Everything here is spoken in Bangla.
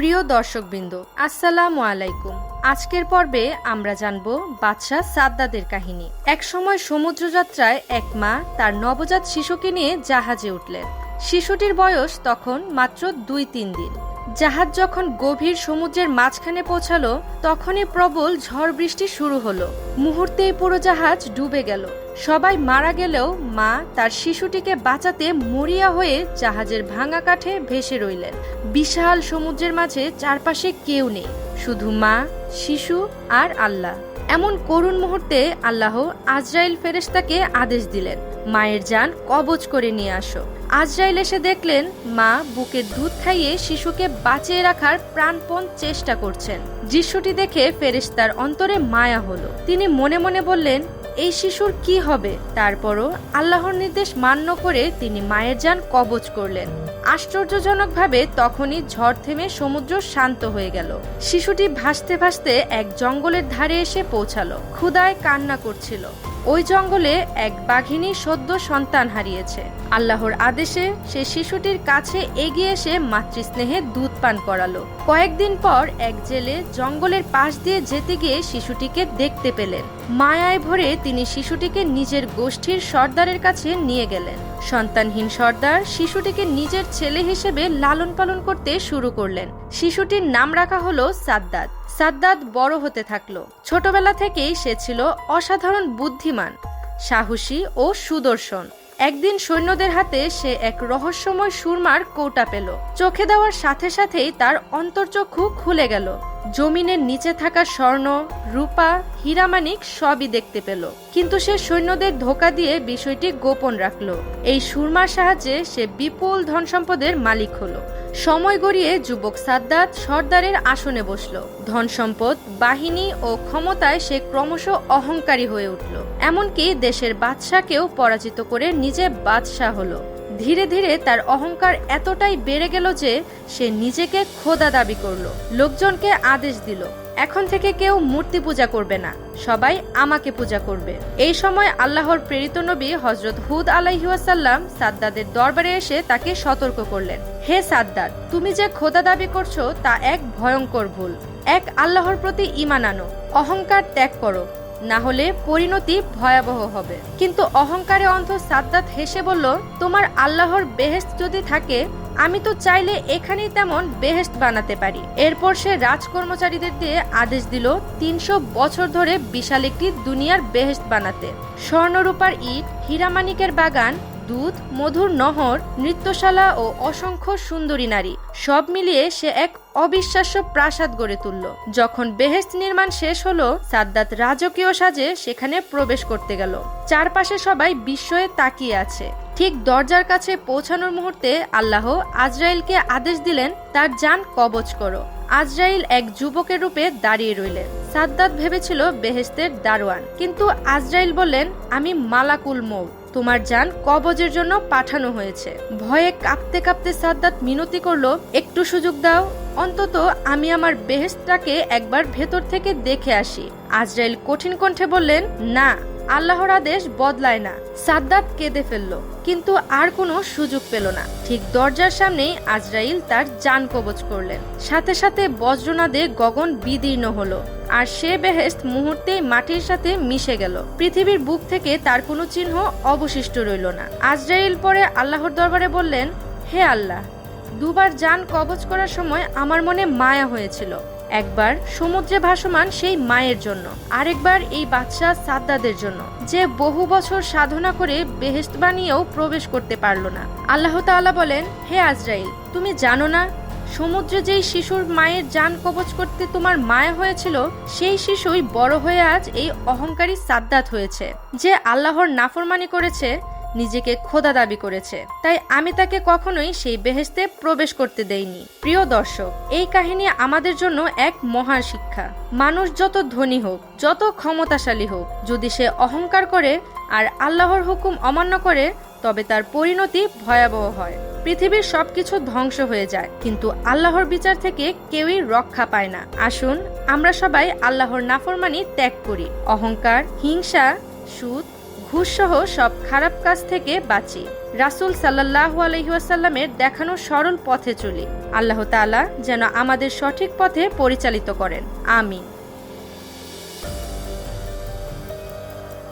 প্রিয় দর্শকবৃন্দ, আসসালামু আলাইকুম। আজকের পর্বে আমরা জানব বাদশাহ সাদ্দাদের কাহিনী। একসময় সমুদ্রযাত্রায় এক মা তার নবজাত শিশুকে নিয়ে জাহাজে উঠলেন। শিশুটির বয়স তখন মাত্র দুই তিন দিন। জাহাজ যখন গভীর সমুদ্রের মাঝখানে পৌঁছালো, তখনই প্রবল ঝড় বৃষ্টি শুরু হলো। মুহূর্তেই পুরো জাহাজ ডুবে গেল। সবাই মারা গেলেও মা তার শিশুটিকে বাঁচাতে মরিয়া হয়ে জাহাজের ভাঙা কাঠে ভেসে রইলেন। বিশাল সমুদ্রের মাঝে চারপাশে কেউ নেই, শুধু মা, শিশু আর আল্লাহ। এমন করুণ মুহূর্তে আল্লাহ আজরাইল ফেরেশতাকে আদেশ দিলেন, মায়ের যান কবজ করে নিয়ে আসো। আজরাইল এসে দেখলেন মা বুকে দুধ খাইয়ে শিশুকে বাঁচিয়ে রাখার প্রাণপণ চেষ্টা করছেন। দৃশ্যটি দেখে ফেরেশতার অন্তরে মায়া হলো। তিনি মনে মনে বললেন এই শিশুর কি হবে? তারপরও আল্লাহর নির্দেশ মান্য করে তিনি মায়ের যান কবচ করলেন। আশ্চর্যজনকভাবে তখনই ঝড় থেমে সমুদ্র শান্ত হয়ে গেল। শিশুটি ভাসতে ভাসতে এক জঙ্গলের ধারে এসে পৌঁছালো। ক্ষুদায় কান্না করছিল। ওই জঙ্গলে এক বাঘিনী সদ্য সন্তান হারিয়েছে। আল্লাহর আদেশে সে শিশুটির কাছে এগিয়ে এসে মাতৃস্নেহে দুধ পান করালো। কয়েকদিন পর এক জেলে জঙ্গলের পাশ দিয়ে যেতে গিয়ে শিশুটিকে দেখতে পেলেন। মায়ায় ভরে তিনি শিশুটিকে নিজের গোষ্ঠীর সর্দারের কাছে নিয়ে গেলেন। সন্তানহীন সর্দার শিশুটিকে নিজের ছেলে হিসেবে লালন পালন করতে শুরু করলেন। শিশুটির নাম রাখা হলো সাদ্দাত। সাদ্দাত বড় হতে থাকল। ছোটবেলা থেকেই সে ছিল অসাধারণ বুদ্ধিমান, সাহসী ও সুদর্শন। একদিন সৈন্যদের হাতে সে এক রহস্যময় সুরমার কৌটা পেল। চোখে দেওয়ার সাথে সাথেই তার অন্তর্চক্ষু খুলে গেল। জমিনের নিচে থাকা স্বর্ণ, রূপা হীরামানিক সবই দেখতে পেল। কিন্তু সে সৈন্যদের ধোকা দিয়ে বিষয়টি গোপন রাখল। এই সুরমার সাহায্যে সে বিপুল ধন সম্পদের মালিক হলো। সময় গড়িয়ে যুবক সাদ্দাত সর্দারের আসনে বসল। ধন সম্পদ বাহিনী ও ক্ষমতায় সে ক্রমশ অহংকারী হয়ে উঠল। এমনকি দেশের বাদশাকেও পরাজিত করে নিজে বাদশাহ হলো। ধীরে ধীরে তার অহংকার এতটাই বেড়ে গেল যে সে নিজেকে খোদা দাবি করল। লোকজনকে আদেশ দিল, এখন থেকে কেউ মূর্তি পূজা করবে না, সবাই আমাকে পূজা করবে। এই সময় আল্লাহর প্রেরিত নবী হজরত হুদ আলাইহাসাল্লাম সাদ্দাদের দরবারে এসে তাকে সতর্ক করলেন। হে সাদ্দাদ তুমি যে খোদা দাবি করছ তা এক ভয়ঙ্কর ভুল। এক আল্লাহর প্রতি ইমান আনো, অহংকার ত্যাগ করো না হলে পরিণতি ভয়াবহ হবে। কিন্তু অহংকারে অন্ধ সাদ্দাত হেসে বলল, তোমার আল্লাহর বেহেস্ত যদি থাকে, আমি তো চাইলে এখানেই তেমন বেহেস্ত বানাতে পারি। এরপর সে রাজকর্মচারীদের দিয়ে আদেশ দিল, তিনশো বছর ধরে বিশাল একটি দুনিয়ার বেহেস্ত বানাতে। স্বর্ণরূপার ইট হীরামানিকের বাগান, দুধ, মধুর নহর, নৃত্যশালা ও অসংখ্য সুন্দরী নারী, সব মিলিয়ে সে এক অবিশ্বাস্য প্রাসাদ গড়ে তুলল। যখন বেহেস্ত নির্মাণ শেষ হলো, সাদ্দাত রাজকীয় সাজে সেখানে প্রবেশ করতে গেল। চারপাশে সবাই বিস্ময়ে তাকিয়ে আছে। ঠিক দরজার কাছে পৌঁছানোর মুহূর্তে আল্লাহ আজরাইলকে আদেশ দিলেন, তার যান কবচ করো। আজরাইল এক যুবকের রূপে দাঁড়িয়ে রইলেন। সাদ্দাত ভেবেছিল বেহেস্তের দারোয়ান। কিন্তু আজরাইল বললেন, আমি মালাকুল মৌ তোমার যান কবজের জন্য পাঠানো হয়েছে। ভয়ে কাঁপতে কাঁপতে সাদ্দাত মিনতি করল, একটু সুযোগ দাও। অন্তত আমি আমার বেহেস্তাকে একবার ভেতর থেকে দেখে আসি। আজরাইল কঠিন কণ্ঠে বললেন, না, আল্লাহর আদেশ বদলায় না। সাদ্দাত কেঁদে ফেলল, কিন্তু আর কোনো সুযোগ পেল না। ঠিক দরজার সামনেই আজরাইল তার যান কবচ করলেন। সাথে সাথে বজ্রনাদে গগন বিদীর্ণ হলো, আর সে বেহেস্ত মুহূর্তেই মাটির সাথে মিশে গেল। পৃথিবীর বুক থেকে তার কোনো চিহ্ন অবশিষ্ট রইল না। আজরাইল পরে আল্লাহর দরবারে বললেন, হে আল্লাহ দুবার যান কবচ করার সময় আমার মনে মায়া হয়েছিল। একবার সমুদ্রে ভাসমান সেই মায়ের জন্য, আরেকবার এই বাচ্চা সাদ্দাদের জন্য, যে বহু বছর সাধনা করে বেহেস্ত বানিয়েও প্রবেশ করতে পারল না। আল্লাহ তাআলা বলেন, হে আজরাইল, তুমি জানো না, সমুদ্রে যেই শিশুর মায়ের যান কবচ করতে তোমার মায়া হয়েছিল, সেই শিশুই বড় হয়ে আজ এই অহংকারী সাদ্দাত হয়েছে, যে আল্লাহর নাফরমানি করেছে নিজেকে খোদা দাবি করেছে। তাই আমি তাকে কখনোই সেই বেহেস্তে প্রবেশ করতে দেইনি। প্রিয় দর্শক, এই কাহিনী আমাদের জন্য এক মহান শিক্ষা। মানুষ যত ধনী হোক, যত ক্ষমতাশালী হোক, যদি সে অহংকার করে আর আল্লাহর হুকুম অমান্য করে, তবে তার পরিণতি ভয়াবহ হয়। পৃথিবীর সবকিছু ধ্বংস হয়ে যায়, কিন্তু আল্লাহর বিচার থেকে কেউই রক্ষা পায় না। আসুন, আমরা সবাই আল্লাহর নাফরমানি ত্যাগ করি। অহংকার, হিংসা, সুদ ঘুষসহ সব খারাপ কাজ থেকে বাঁচি। রাসুল সাল্লাহ আলহিহাসাল্লামের দেখানো সরল পথে চলি। আল্লাহ তালা যেন আমাদের সঠিক পথে পরিচালিত করেন। আমিন।